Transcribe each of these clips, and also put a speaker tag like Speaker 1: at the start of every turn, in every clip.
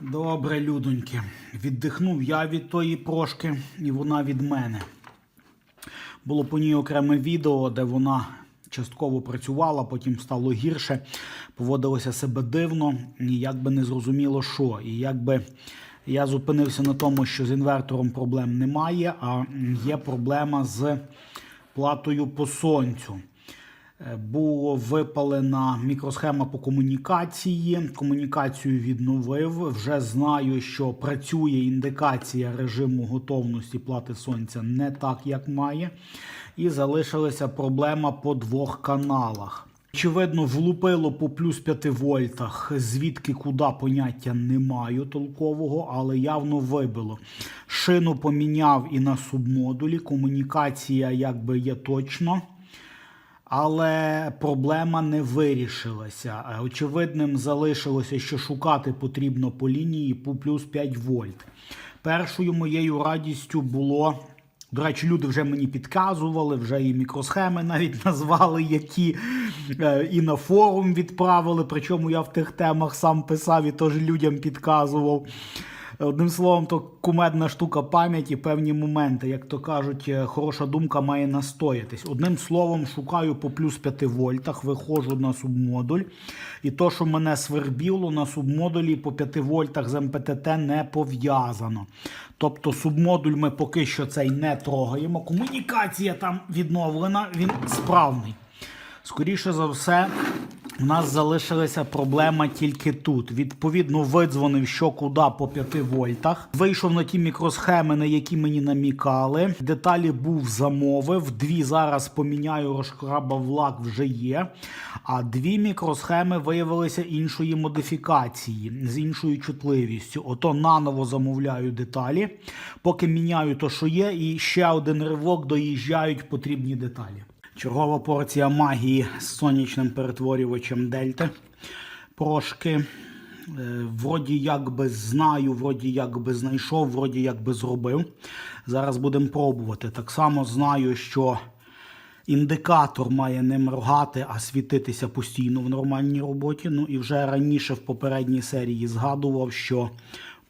Speaker 1: Добре, людоньки. Віддихнув я від тої прошки, і вона від мене. Було по ній окреме відео, де вона частково працювала, потім стало гірше, поводилося себе дивно, і як би не зрозуміло, що. І якби я зупинився на тому, що з інвертором проблем немає, а є проблема з платою по сонцю. Е, Було випалена мікросхема по комунікації. Комунікацію відновив. Вже знаю, що працює індикація режиму готовності плати сонця не так, як має. І залишилася проблема по двох каналах. Очевидно, влупило по плюс 5 вольтах, звідки куди поняття не маю толкового, але явно вибило. Шину поміняв і на субмодулі. Комунікація якби є точно. Але проблема не вирішилася. Е, Очевидним залишилося, що шукати потрібно по лінії по плюс 5 вольт. Першою моєю радістю було. До речі, люди вже мені підказували, вже і мікросхеми навіть назвали, які е, і на форум відправили. Причому я в тих темах сам писав і теж людям підказував. Одним словом, то кумедна штука пам'яті, певні моменти, як то кажуть, е, хороша думка має настоятись. Одним словом, шукаю по плюс 5 вольтах, виходжу на субмодуль. І то, що мене свербіло на субмодулі по 5 вольтах з МПТТ не пов'язано. Тобто субмодуль ми поки що цей не трогаємо. Комунікація там відновлена, він справний. Скоріше за все, у нас залишилася проблема тільки тут. Відповідно, видзвонив що куди по 5 вольтах. Вийшов на ті мікросхеми, на які мені намікали. Деталі був замовив. Дві зараз поміняю, розкрабав лак вже є. А дві мікросхеми виявилися іншої модифікації з іншою чутливістю. Ото наново замовляю деталі. Поки міняю то, що є, і ще один ривок доїжджають потрібні деталі. Чергова порція магії з сонячним перетворювачем Дельти. Прошки. Е, Вроді як би знаю, вроді як би знайшов, вроді як би зробив. Зараз будемо пробувати. Так само знаю, що індикатор має не моргати, а світитися постійно в нормальній роботі. Ну і вже раніше в попередній серії згадував, що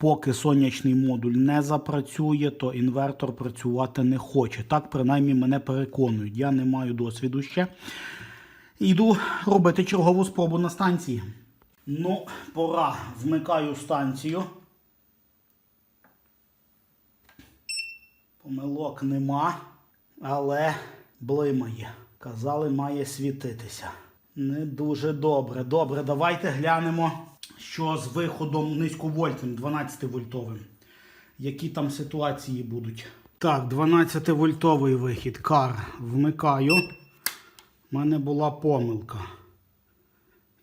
Speaker 1: поки сонячний модуль не запрацює, то інвертор працювати не хоче. Так принаймні мене переконують. Я не маю досвіду ще. Йду робити чергову спробу на станції. Ну, пора. Вмикаю станцію. Помилок нема, але блимає. Казали, має світитися. Не дуже добре. Добре, давайте глянемо, що з виходом низьковольтним, 12-вольтовим. Які там ситуації будуть. Так, 12-вольтовий вихід. Кар. Вмикаю. У мене була помилка.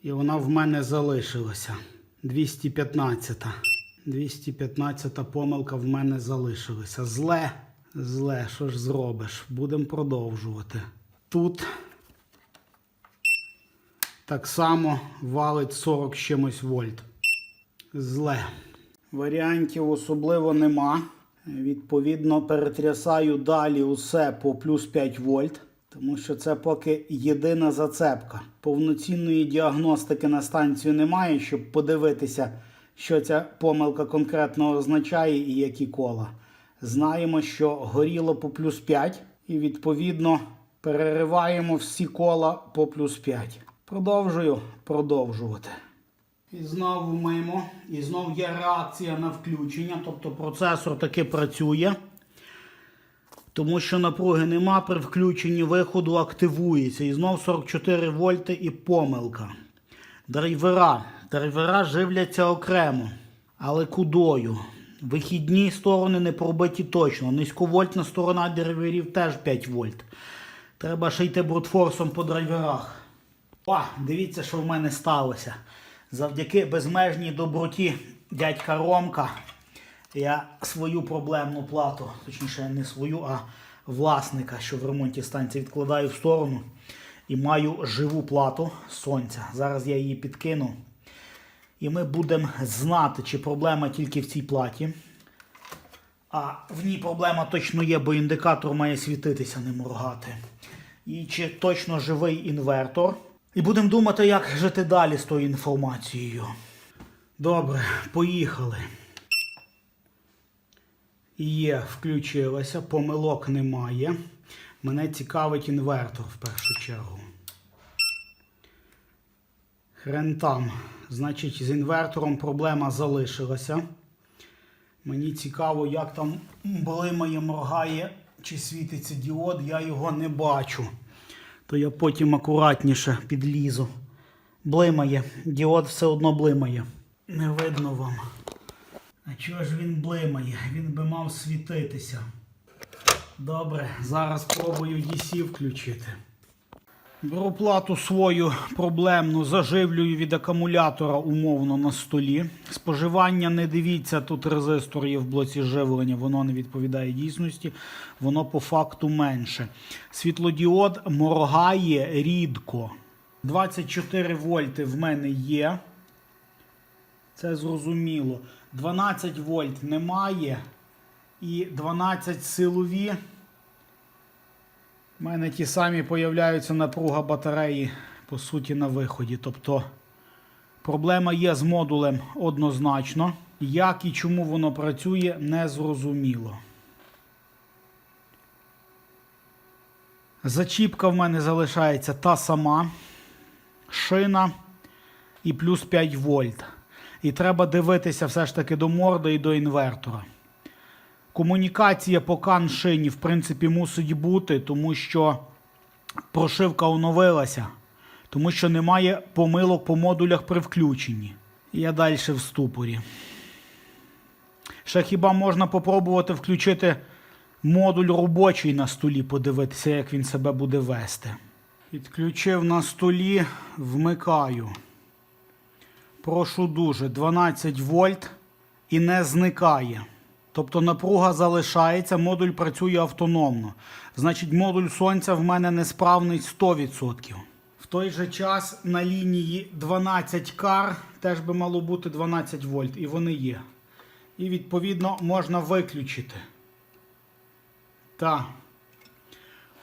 Speaker 1: І вона в мене залишилася. 215. 215 помилка в мене залишилася. Зле, зле, що ж зробиш? Будемо продовжувати. Тут так само валить 40 чимось вольт. Зле. Варіантів особливо нема. Відповідно, перетрясаю далі усе по плюс 5 вольт. Тому що це поки єдина зацепка. Повноцінної діагностики на станцію немає, щоб подивитися, що ця помилка конкретно означає і які кола. Знаємо, що горіло по плюс 5, і відповідно перериваємо всі кола по плюс 5. Продовжую продовжувати. І знову мимо. І знову є реакція на включення, тобто процесор таки працює. Тому що напруги нема, при включенні виходу активується. І знов 44 вольти і помилка. Драйвера. Драйвера живляться окремо. Але кудою? Вихідні сторони не пробиті точно. Низьковольтна сторона драйверів теж 5 вольт. Треба ще йти брутфорсом по драйверах. О, дивіться, що в мене сталося. Завдяки безмежній доброті дядька Ромка я свою проблемну плату, точніше, не свою, а власника, що в ремонті станції відкладаю в сторону. І маю живу плату сонця. Зараз я її підкину. І ми будемо знати, чи проблема тільки в цій платі. А в ній проблема точно є, бо індикатор має світитися, не моргати. І чи точно живий інвертор. І будемо думати, як жити далі з тою інформацією. Добре, поїхали. Є, включилася, помилок немає. Мене цікавить інвертор в першу чергу. Хрен там. Значить, з інвертором проблема залишилася. Мені цікаво, як там блимає, моргає, чи світиться діод, я його не бачу. То я потім акуратніше підлізу. Блимає. Діод все одно блимає. Не видно вам. А чого ж він блимає? Він би мав світитися. Добре, зараз спробую DC включити. Беру плату свою проблемну, заживлюю від акумулятора умовно на столі. Споживання не дивіться, тут резистор є в блоці живлення, воно не відповідає дійсності, воно по факту менше. Світлодіод моргає рідко. 24 вольти в мене є. Це зрозуміло. 12 вольт немає. І 12 силові. У мене ті самі появляються напруга батареї, по суті, на виході. Тобто проблема є з модулем однозначно. Як і чому воно працює, не зрозуміло. Зачіпка в мене залишається та сама. Шина і плюс 5 вольт. І треба дивитися все ж таки до морди і до інвертора. Комунікація по каншині, в принципі, мусить бути, тому що прошивка оновилася, тому що немає помилок по модулях при включенні. Я далі в ступорі. Ще хіба можна попробувати включити модуль робочий на столі, подивитися, як він себе буде вести. Підключив на столі, вмикаю. Прошу дуже, 12 вольт і не зникає. Тобто напруга залишається, модуль працює автономно. Значить, модуль сонця в мене несправний 100%. В той же час на лінії 12 кар теж би мало бути 12 вольт, і вони є. І відповідно можна виключити. Так.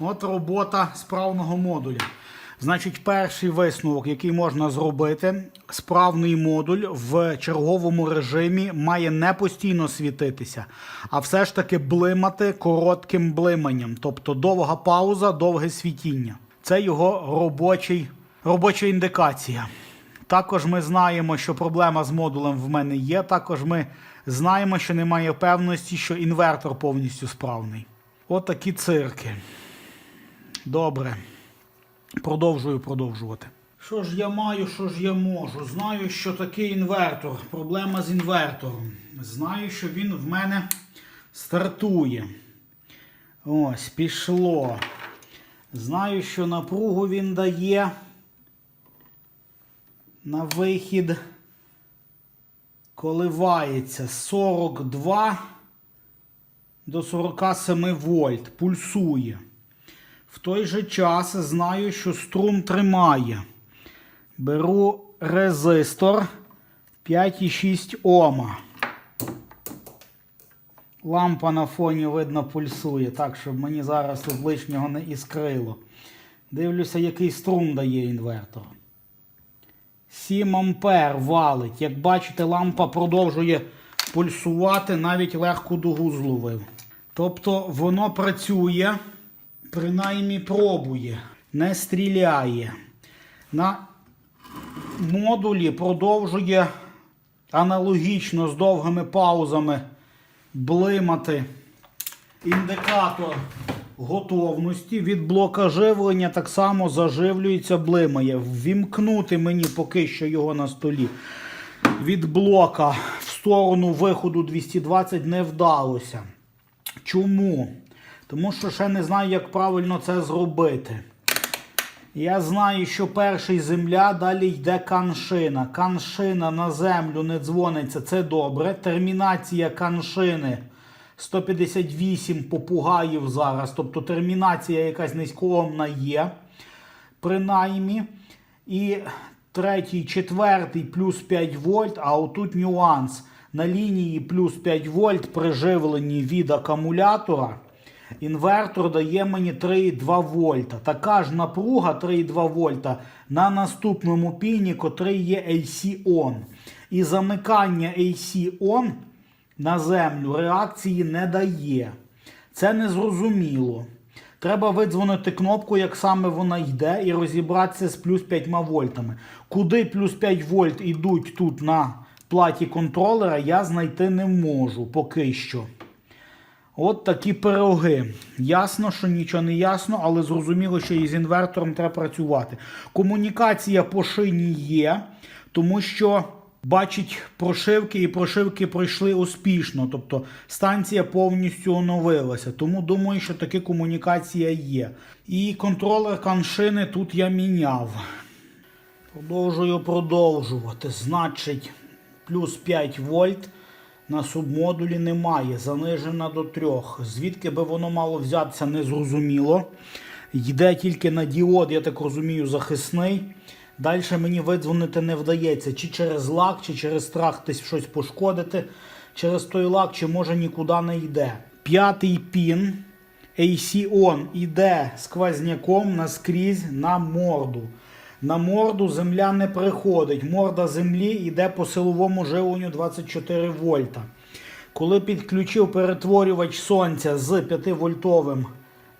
Speaker 1: От робота справного модуля. Значить, перший висновок, який можна зробити, справний модуль в черговому режимі має не постійно світитися, а все ж таки блимати коротким блиманням. Тобто довга пауза, довге світіння. Це його робочий, робоча індикація. Також ми знаємо, що проблема з модулем в мене є. Також ми знаємо, що немає певності, що інвертор повністю справний. От такі цирки. Добре. Продовжую продовжувати. Що ж я маю, що ж я можу? Знаю, що такий інвертор. Проблема з інвертором. Знаю, що він в мене стартує. Ось, пішло. Знаю, що напругу він дає на вихід коливається 42 до 47 вольт. Пульсує. В той же час знаю, що струм тримає. Беру резистор 5,6 Ома. Лампа на фоні видно пульсує, так, щоб мені зараз тут лишнього не іскрило. Дивлюся, який струм дає інвертор. 7 ампер валить. Як бачите, лампа продовжує пульсувати, навіть легку дугу зловив. Тобто воно працює принаймні пробує, не стріляє. На модулі продовжує аналогічно з довгими паузами блимати індикатор готовності. Від блока живлення так само заживлюється, блимає. Ввімкнути мені поки що його на столі. Від блока в сторону виходу 220 не вдалося. Чому? Тому що ще не знаю, як правильно це зробити. Я знаю, що перший земля, далі йде каншина. Каншина на землю не дзвониться, це добре. Термінація каншини 158 попугаїв зараз. Тобто термінація якась низькоомна є. Принаймні. І третій, четвертий плюс 5 вольт, а отут нюанс. На лінії плюс 5 вольт при живленні від акумулятора. Інвертор дає мені 3,2 вольта. Така ж напруга 3,2 вольта на наступному піні, котрий є AC-ON. І замикання AC ON на землю реакції не дає. Це незрозуміло. Треба видзвонити кнопку, як саме вона йде, і розібратися з плюс 5 вольтами. Куди плюс 5 вольт йдуть тут на платі контролера, я знайти не можу поки що. От такі пироги. Ясно, що нічого не ясно, але зрозуміло, що із інвертором треба працювати. Комунікація по шині є, тому що бачить прошивки, і прошивки пройшли успішно. Тобто станція повністю оновилася. Тому думаю, що таки комунікація є. І контролер каншини тут я міняв. Продовжую продовжувати. Значить, плюс 5 вольт на субмодулі немає, занижена до 3. Звідки би воно мало взятися, не зрозуміло. Йде тільки на діод, я так розумію, захисний. Далі мені видзвонити не вдається, чи через лак, чи через страх десь щось пошкодити. Через той лак, чи може нікуди не йде. П'ятий пін AC ON іде сквозняком наскрізь на морду. На морду земля не приходить. Морда землі йде по силовому живленню 24 вольта. Коли підключив перетворювач сонця з 5-вольтовим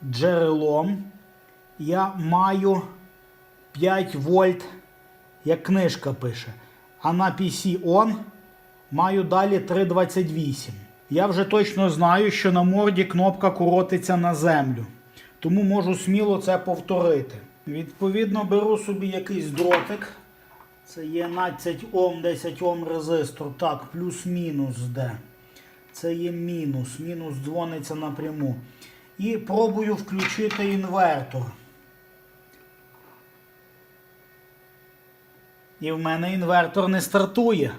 Speaker 1: джерелом, я маю 5 вольт, як книжка пише. А на PC ON маю далі 3,28. Я вже точно знаю, що на морді кнопка коротиться на землю. Тому можу сміло це повторити. Відповідно, беру собі якийсь дротик. Це є 12 Ом, 10 Ом резистор. Так, плюс-мінус де. Це є мінус. Мінус дзвониться напряму. І пробую включити інвертор. І в мене інвертор не стартує.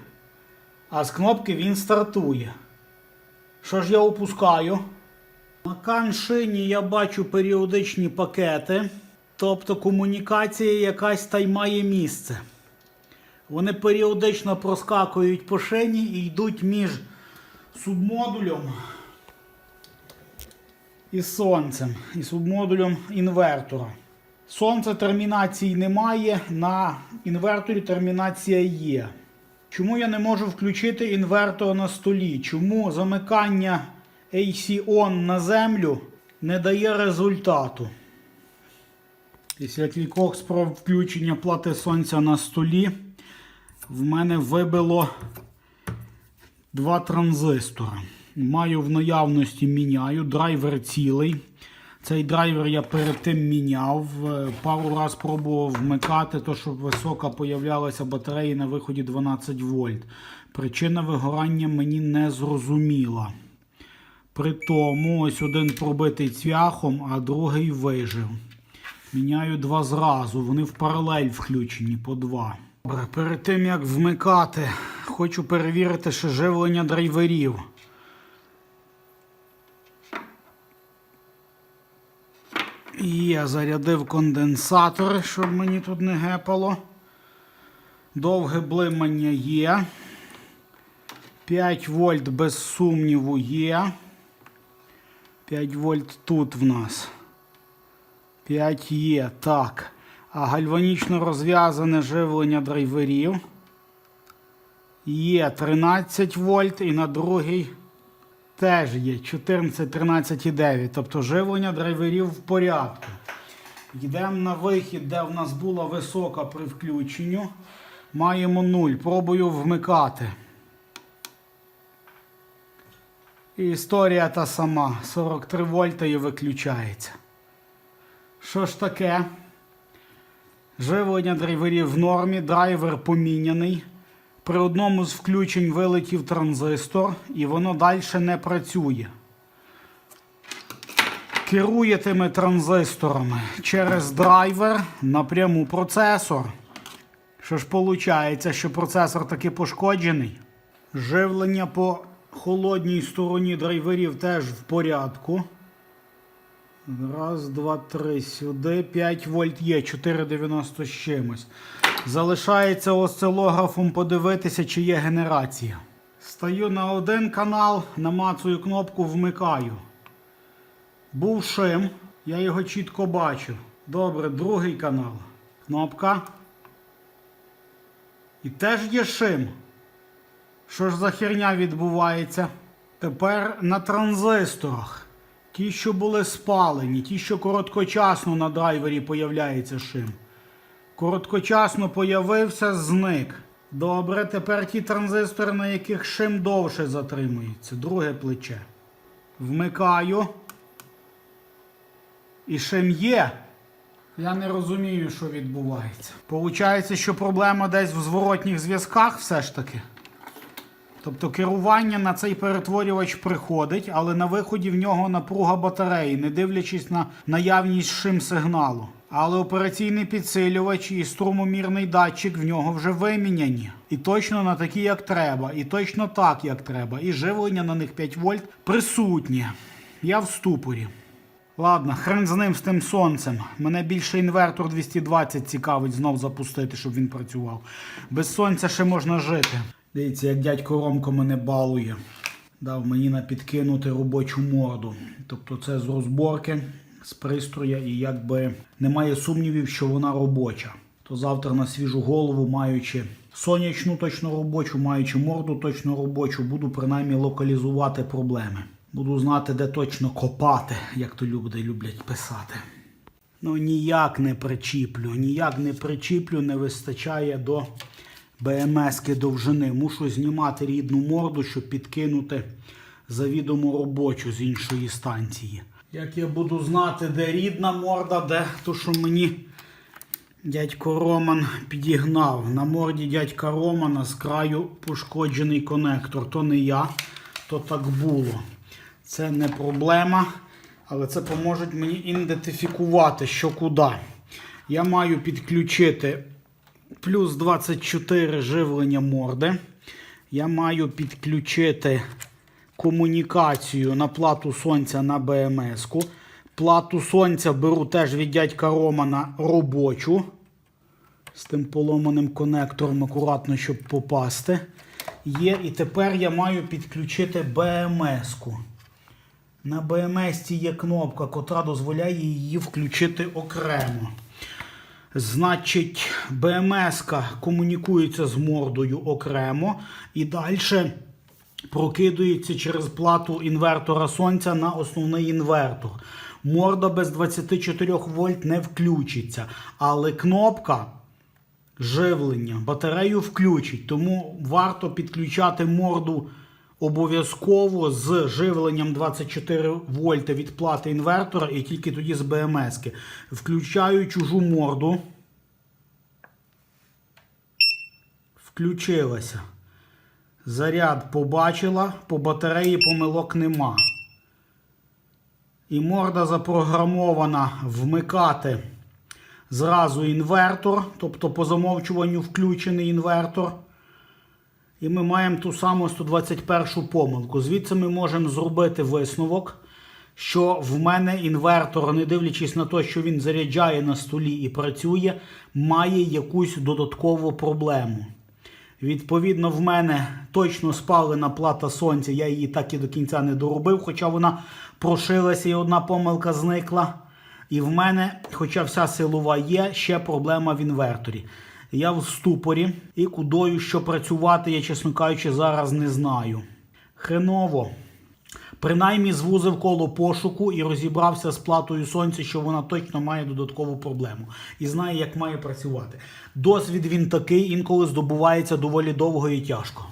Speaker 1: А з кнопки він стартує. Що ж я опускаю? На каншині я бачу періодичні пакети. Тобто комунікація якась та й має місце. Вони періодично проскакують по шині і йдуть між субмодулем і сонцем, і субмодулем інвертора. Сонце термінації немає, на інверторі термінація є. Чому я не можу включити інвертор на столі? Чому замикання AC ON на землю не дає результату? Після кількох спроб включення плати сонця на столі в мене вибило два транзистори. Маю в наявності міняю. Драйвер цілий. Цей драйвер я перед тим міняв. Е, Пару раз пробував вмикати, то щоб висока появлялася батареї на виході 12 вольт. Причина вигорання мені не зрозуміла. При тому ось один пробитий цвяхом, а другий вижив. Міняю два зразу, вони в паралель включені по два. Добре, перед тим як вмикати, хочу перевірити ще живлення драйверів. Я зарядив конденсатори, щоб мені тут не гепало. Довге блимання є. 5 вольт без сумніву є. 5 вольт тут в нас. 5 є. Так. А гальванічно розв'язане живлення драйверів. Є 13 вольт і на другий теж є 14, 13,9. Тобто живлення драйверів в порядку. Йдемо на вихід, де в нас була висока при включенню. Маємо 0. Пробую вмикати. І історія та сама. 43 вольта і виключається. Що ж таке? Живлення драйверів в нормі, драйвер поміняний. При одному з включень вилетів транзистор і воно далі не працює. Керує тими транзисторами через драйвер напряму процесор. Що ж виходить, що процесор таки пошкоджений? Живлення по холодній стороні драйверів теж в порядку. Раз, два, три. Сюди 5 вольт є, 4,90 з чимось. Залишається осцилографом подивитися, чи є генерація. Стаю на один канал, намацую кнопку вмикаю. Був шим, я його чітко бачу. Добре, другий канал. Кнопка. І теж є шим. Що ж за херня відбувається? Тепер на транзисторах. Ті, що були спалені, ті, що короткочасно на драйвері появляється шим. Короткочасно появився, зник. Добре, тепер ті транзистори, на яких шим довше затримується. Друге плече. Вмикаю. І шим є. Я не розумію, що відбувається. Получається, що проблема десь в зворотніх зв'язках все ж таки. Тобто керування на цей перетворювач приходить, але на виході в нього напруга батареї, не дивлячись на наявність шим сигналу. Але операційний підсилювач і струмомірний датчик в нього вже виміняні. І точно на такі, як треба, і точно так, як треба. І живлення на них 5 вольт присутнє. Я в ступорі. Ладно, хрен з ним з тим сонцем. Мене більше інвертор 220 цікавить знов запустити, щоб він працював. Без сонця ще можна жити. Дивіться, як дядько Ромко мене балує. Дав мені на підкинути робочу морду. Тобто це з розборки, з пристроя, і якби немає сумнівів, що вона робоча. То завтра на свіжу голову, маючи сонячну точно робочу, маючи морду точно робочу, буду принаймні локалізувати проблеми. Буду знати, де точно копати, як то люди люблять писати. Ну ніяк не причіплю, ніяк не причіплю, не вистачає до БМСки довжини. Мушу знімати рідну морду, щоб підкинути завідомо робочу з іншої станції. Як я буду знати, де рідна морда, де то, що мені дядько Роман підігнав. На морді дядька Романа з краю пошкоджений конектор. То не я, то так було. Це не проблема, але це поможе мені ідентифікувати, що куди. Я маю підключити плюс 24 живлення морди. Я маю підключити комунікацію на плату сонця на БМС-ку. Плату сонця беру теж від дядька Романа робочу. З тим поломаним конектором акуратно, щоб попасти. Є. І тепер я маю підключити БМС-ку. На БМС є кнопка, котра дозволяє її включити окремо. Значить, БМС комунікується з мордою окремо і далі прокидується через плату інвертора сонця на основний інвертор. Морда без 24 вольт не включиться, але кнопка живлення батарею включить. Тому варто підключати морду обов'язково з живленням 24 вольта від плати інвертора і тільки тоді з БМС. Включаю чужу морду. Включилася. Заряд побачила, по батареї помилок нема. І морда запрограмована вмикати зразу інвертор, тобто по замовчуванню включений інвертор. І ми маємо ту саму 121 помилку. Звідси ми можемо зробити висновок, що в мене інвертор, не дивлячись на те, що він заряджає на столі і працює, має якусь додаткову проблему. Відповідно, в мене точно спалена плата сонця, я її так і до кінця не доробив, хоча вона прошилася і одна помилка зникла. І в мене, хоча вся силова є, ще проблема в інверторі. Я в ступорі і кудою що працювати, я, чесно кажучи, зараз не знаю. Хреново. Принаймні звузив коло пошуку і розібрався з платою сонця, що вона точно має додаткову проблему. І знає, як має працювати. Досвід він такий, інколи здобувається доволі довго і тяжко.